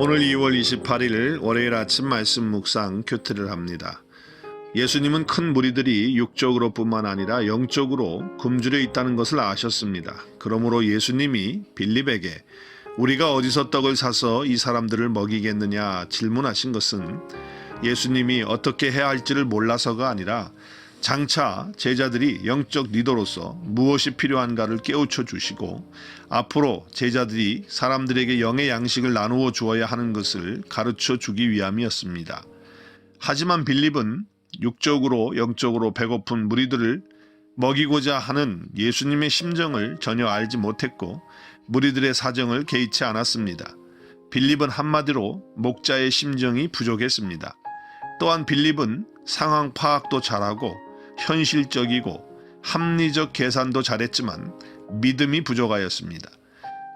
오늘 2월 28일 월요일 아침 말씀 묵상 큐트를 합니다. 예수님은 큰 무리들이 육적으로 뿐만 아니라 영적으로 굶주려 있다는 것을 아셨습니다. 그러므로 예수님이 빌립에게 우리가 어디서 떡을 사서 이 사람들을 먹이겠느냐 질문하신 것은 예수님이 어떻게 해야 할지를 몰라서가 아니라 장차 제자들이 영적 리더로서 무엇이 필요한가를 깨우쳐 주시고 앞으로 제자들이 사람들에게 영의 양식을 나누어 주어야 하는 것을 가르쳐 주기 위함이었습니다. 하지만 빌립은 육적으로 영적으로 배고픈 무리들을 먹이고자 하는 예수님의 심정을 전혀 알지 못했고 무리들의 사정을 개의치 않았습니다. 빌립은 한마디로 목자의 심정이 부족했습니다. 또한 빌립은 상황 파악도 잘하고 현실적이고 합리적 계산도 잘했지만 믿음이 부족하였습니다.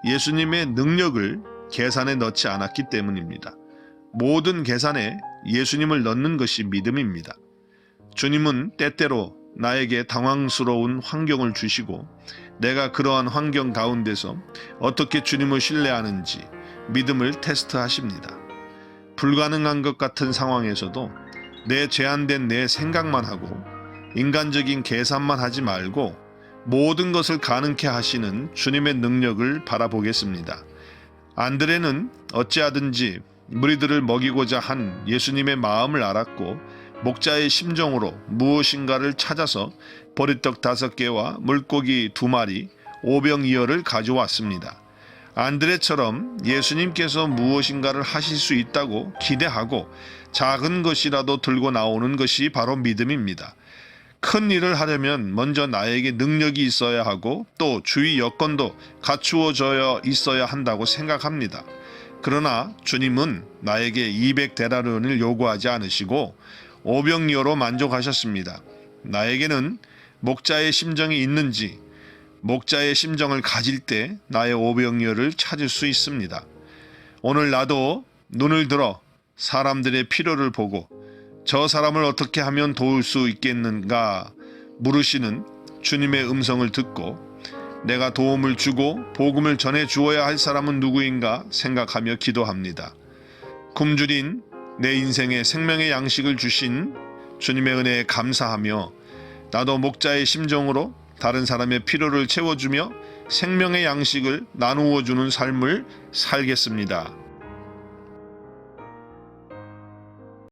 예수님의 능력을 계산에 넣지 않았기 때문입니다. 모든 계산에 예수님을 넣는 것이 믿음입니다. 주님은 때때로 나에게 당황스러운 환경을 주시고 내가 그러한 환경 가운데서 어떻게 주님을 신뢰하는지 믿음을 테스트하십니다. 불가능한 것 같은 상황에서도 내 제한된 내 생각만 하고 인간적인 계산만 하지 말고 모든 것을 가능케 하시는 주님의 능력을 바라보겠습니다. 안드레는 어찌하든지 무리들을 먹이고자 한 예수님의 마음을 알았고 목자의 심정으로 무엇인가를 찾아서 보리떡 다섯 개와 물고기 두 마리, 오병이어를 가져왔습니다. 안드레처럼 예수님께서 무엇인가를 하실 수 있다고 기대하고 작은 것이라도 들고 나오는 것이 바로 믿음입니다. 큰 일을 하려면 먼저 나에게 능력이 있어야 하고 또 주위 여건도 갖추어져야 있어야 한다고 생각합니다. 그러나 주님은 나에게 200데나리온을 요구하지 않으시고 오병이어로 만족하셨습니다. 나에게는 목자의 심정이 있는지 목자의 심정을 가질 때 나의 오병이어를 찾을 수 있습니다. 오늘 나도 눈을 들어 사람들의 필요를 보고 저 사람을 어떻게 하면 도울 수 있겠는가 물으시는 주님의 음성을 듣고 내가 도움을 주고 복음을 전해 주어야 할 사람은 누구인가 생각하며 기도합니다. 굶주린 내 인생에 생명의 양식을 주신 주님의 은혜에 감사하며 나도 목자의 심정으로 다른 사람의 필요를 채워주며 생명의 양식을 나누어 주는 삶을 살겠습니다.